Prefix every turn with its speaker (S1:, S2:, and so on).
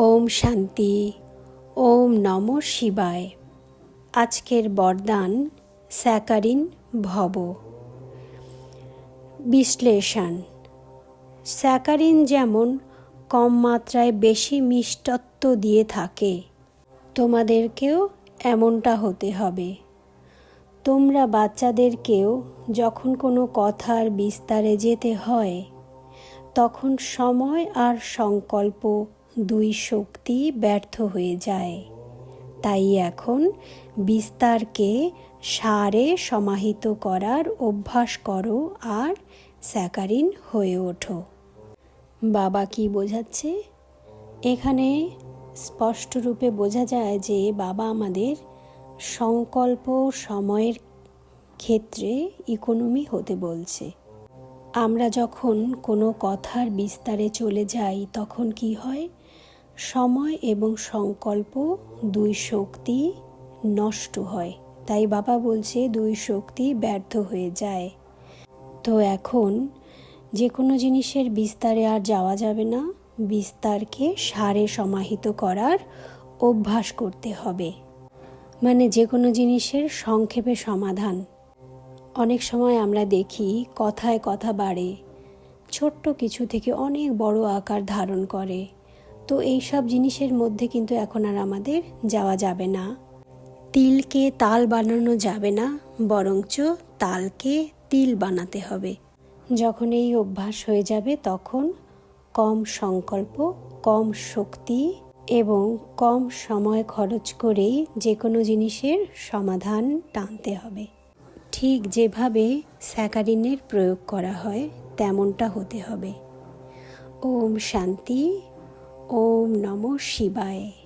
S1: ওম শান্তি, ওম নম শিবায়। আজকের বরদান স্যাকারিন ভব। বিশ্লেষণ। স্যাকারিন যেমন কম মাত্রায় বেশি মিষ্টত্ব দিয়ে থাকে, তোমাদেরকেও এমনটা হতে হবে। তোমরা বাচ্চাদেরকেও যখন কোনো কথার বিস্তারে যেতে হয়, তখন সময় আর সংকল্প দুই শক্তি ব্যর্থ হয়ে যায়। তাই এখন বিস্তারকে সারে সমাহিত করার অভ্যাস করো আর স্যাকারিন হয়ে ওঠো। বাবা কি বোঝাচ্ছে? এখানে স্পষ্টরূপে বোঝা যায় যে বাবা আমাদের সংকল্প সময়ের ক্ষেত্রে ইকোনমি হতে বলছে। আমরা যখন কোনো কথার বিস্তারে চলে যাই, তখন কি হয়? সময় এবং সংকল্প দুই শক্তি নষ্ট হয়। তাই বাবা বলছে দুই শক্তি ব্যর্থ হয়ে যায়। তো এখন যে কোনো জিনিসের বিস্তারে আর যাওয়া যাবে না। বিস্তারকে সারে সমাহিত করার অভ্যাস করতে হবে। মানে যে কোনো জিনিসের সংক্ষেপে সমাধান। অনেক সময় আমরা দেখি কথায় কথা বাড়ে, ছোট্ট কিছু থেকে অনেক বড় আকার ধারণ করে। তো এই সব জিনিসের মধ্যে কিন্তু এখন আর আমাদের যাওয়া যাবে না। তিলকে তাল বানানো যাবে না, বরঞ্চ তালকে তিল বানাতে হবে। যখন এই অভ্যাস হয়ে যাবে তখন কম সংকল্প, কম শক্তি এবং কম সময় খরচ করেই যে কোনো জিনিসের সমাধান টানতে হবে। ঠিক যেভাবে স্যাকারিনের প্রয়োগ করা হয়, তেমনটা হতে হবে। ওম শান্তি। ওম নম শিবায়।